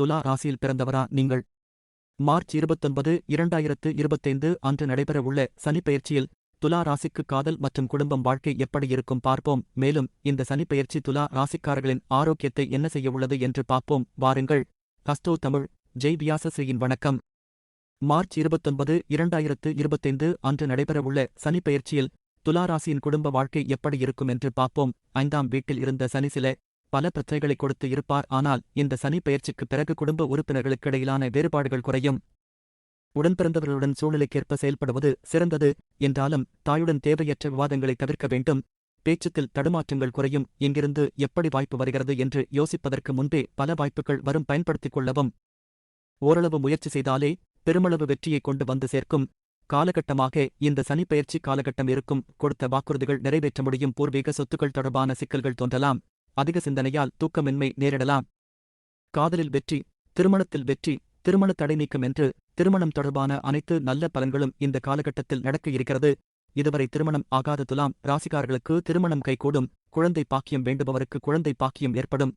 துலா ராசியில் பிறந்தவரா நீங்கள்? மார்ச் இருபத்தொன்பது இரண்டாயிரத்து இருபத்தைந்து அன்று நடைபெறவுள்ள சனிப்பெயர்ச்சியில் துலா ராசிக்கு காதல் மற்றும் குடும்பம் வாழ்க்கை எப்படி இருக்கும் பார்ப்போம். மேலும் இந்த சனிப்பெயர்ச்சி துலா ராசிக்காரர்களின் ஆரோக்கியத்தை என்ன செய்ய உள்ளது என்று பார்ப்போம். வாருங்கள். கஸ்தோ தமிழ் ஜெய் வியாசஸ்ரீயின் வணக்கம். மார்ச் இருபத்தொன்பது இரண்டாயிரத்து இருபத்தைந்து அன்று நடைபெறவுள்ள சனிப்பெயர்ச்சியில் துலா ராசியின் குடும்ப வாழ்க்கை எப்படி இருக்கும் என்று பார்ப்போம். ஐந்தாம் வீட்டில் இருந்த சனி சில பல பிரச்சனைகளை கொடுத்து இருப்பார். ஆனால் இந்த சனி பயிற்சிக்கு பிறகு குடும்ப உறுப்பினர்களுக்கிடையிலான வேறுபாடுகள் குறையும். உடன்பிறந்தவர்களுடன் சூழ்நிலைக்கேற்ப செயல்படுவது சிறந்தது. என்றாலும் தாயுடன் தேவையற்ற விவாதங்களை தவிர்க்க வேண்டும். பேச்சுத்தில் தடுமாற்றங்கள் குறையும். இங்கிருந்து எப்படி வாய்ப்பு வருகிறது என்று யோசிப்பதற்கு முன்பே பல வாய்ப்புகள் வரும். பயன்படுத்திக் கொள்ளவும். ஓரளவு முயற்சி செய்தாலே பெருமளவு வெற்றியை கொண்டு வந்து சேர்க்கும். காலகட்டமாக இந்த சனிப்பெயர்ச்சி காலகட்டம் இருக்கும். கொடுத்த வாக்குறுதிகள் நிறைவேற்ற முடியும். பூர்வீக சொத்துக்கள் தொடர்பான சிக்கல்கள் தோன்றலாம். அதிக சிந்தனையால் தூக்கமின்மை நேரிடலாம். காதலில் வெற்றி திருமணத்தில் வெற்றி திருமண தடை நீக்கம் என்று திருமணம் தொடர்பான அனைத்து நல்ல பலன்களும் இந்த காலகட்டத்தில் நடக்க இருக்கிறது. இதுவரை திருமணம் ஆகாத துலாம் ராசிக்காரர்களுக்கு திருமணம் கைகூடும். குழந்தை பாக்கியம் வேண்டுபவருக்கு குழந்தை பாக்கியம் ஏற்படும்.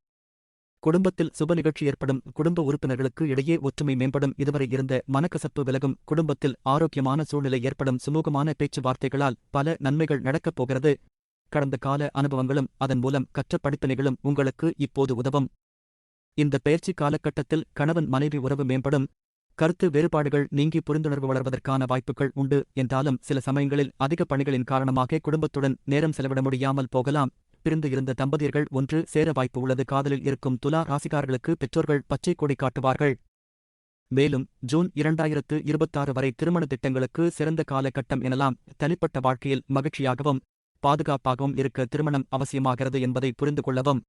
குடும்பத்தில் சுப நிகழ்ச்சி ஏற்படும். குடும்ப உறுப்பினர்களுக்கு இடையே ஒற்றுமை மேம்படும். இதுவரை இருந்த மனக்கசப்பு விலகும். குடும்பத்தில் ஆரோக்கியமான சூழ்நிலை ஏற்படும். சுமூகமான பேச்சுவார்த்தைகளால் பல நன்மைகள் நடக்கப் போகிறது. கடந்த கால அனுபவங்களும் அதன் மூலம் கற்ற படிப்பினைகளும் உங்களுக்கு இப்போது உதவும். இந்த பயிற்சி காலகட்டத்தில் கணவன் மனைவி உறவு மேம்படும். கருத்து வேறுபாடுகள் நீங்கி புரிந்துணர்வு வளர்வதற்கான வாய்ப்புகள் உண்டு. என்றாலும் சில சமயங்களில் அதிக பணிகளின் காரணமாக குடும்பத்துடன் நேரம் செலவிட முடியாமல் போகலாம். பிரிந்து இருந்த தம்பதியர்கள் ஒன்று சேர வாய்ப்பு உள்ளது. காதலில் இருக்கும் துலா ராசிக்காரர்களுக்கு பெற்றோர்கள் பச்சை கொடி காட்டுவார்கள். மேலும் ஜூன் இரண்டாயிரத்து இருபத்தாறு வரை திருமண திட்டங்களுக்கு சிறந்த காலகட்டம் எனலாம். தனிப்பட்ட வாழ்க்கையில் மகிழ்ச்சியாகவும் பாதுகாப்பாகவும் இருக்க திருமணம் அவசியமாகிறது என்பதை புரிந்து கொள்ளவும்.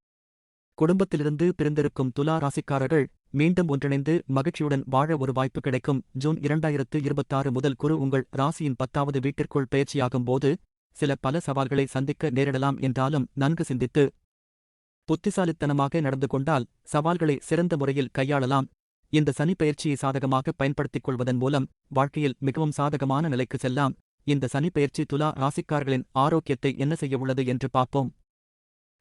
குடும்பத்திலிருந்து பிரிந்திருக்கும் துலா ராசிக்காரர்கள் மீண்டும் ஒன்றிணைந்து மகிழ்ச்சியுடன் வாழ ஒரு வாய்ப்பு கிடைக்கும். ஜூன் இரண்டாயிரத்து இருபத்தாறு முதல் குரு உங்கள் ராசியின் பத்தாவது வீட்டிற்குள் பயிற்சியாகும் போது சில பல சவால்களை சந்திக்க நேரிடலாம் என்றாலும் நன்கு சிந்தித்து புத்திசாலித்தனமாக நடந்து கொண்டால் சவால்களை சிறந்த முறையில் கையாளலாம். இந்த சனி பயிற்சியை சாதகமாக பயன்படுத்திக் கொள்வதன் மூலம் வாழ்க்கையில் மிகவும் சாதகமான நிலைக்கு செல்லாம் இந்த சனிப்பெயர்ச்சி துலா ராசிக்கார்களின் ஆரோக்கியத்தை என்ன செய்ய உள்ளது என்று பார்ப்போம்.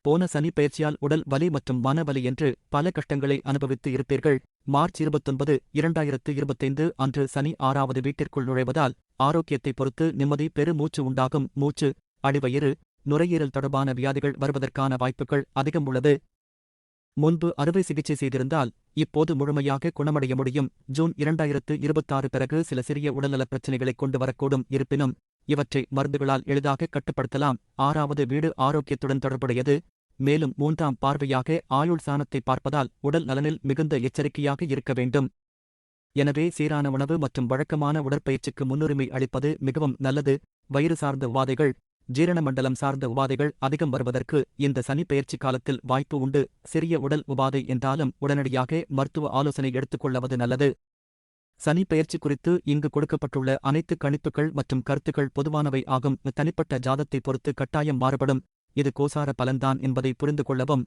போன சனிப்பெயர்ச்சியால் உடல் வலி மற்றும் மனவலி என்று பல கஷ்டங்களை அனுபவித்து இருப்பீர்கள். மார்ச் இருபத்தொன்பது இரண்டாயிரத்து இருபத்தைந்து அன்று சனி ஆறாவது வீட்டிற்குள் நுழைவதால் ஆரோக்கியத்தை பொறுத்து நிம்மதி பெரு மூச்சு உண்டாகும். மூச்சு அடிவயிறு நுரையீரல் தொடர்பான வியாதிகள் வருவதற்கான வாய்ப்புகள் அதிகம் உள்ளது. முன்பு அறுவை சிகிச்சை செய்திருந்தால் இப்போது முழுமையாக குணமடைய முடியும். ஜூன் இரண்டாயிரத்து இருபத்தாறு பிறகு சில சிறிய உடல்நலப் பிரச்சினைகளை கொண்டு வரக்கூடும். இருப்பினும் இவற்றை மருந்துகளால் எளிதாக கட்டுப்படுத்தலாம். ஆறாவது வீடு ஆரோக்கியத்துடன் தொடர்புடையது. மேலும் மூன்றாம் பார்வையாக ஆயுள் சாணத்தை பார்ப்பதால் உடல் நலனில் மிகுந்த எச்சரிக்கையாக இருக்க வேண்டும். எனவே சீரான உணவு மற்றும் வழக்கமான உடற்பயிற்சிக்கு முன்னுரிமை அளிப்பது மிகவும் நல்லது. வயிறு சார்ந்த வாதைகள் ஜீரண மண்டலம் சார்ந்த உபாதைகள் அதிகம் வருவதற்கு இந்த சனி பெயர்ச்சி காலத்தில் வாய்ப்பு உண்டு. சிறிய உடல் உபாதை என்றாலும் உடனடியாக மருத்துவ ஆலோசனை எடுத்துக்கொள்ளவது நல்லது. சனி பெயர்ச்சி குறித்து இங்கு கொடுக்கப்பட்டுள்ள அனைத்து கணிப்புகள் மற்றும் கருத்துக்கள் பொதுவானவை ஆகும். தனிப்பட்ட ஜாதத்தை பொறுத்து கட்டாயம் மாறுபடும். இது கோசார பலன்தான் என்பதை புரிந்து கொள்ளவும்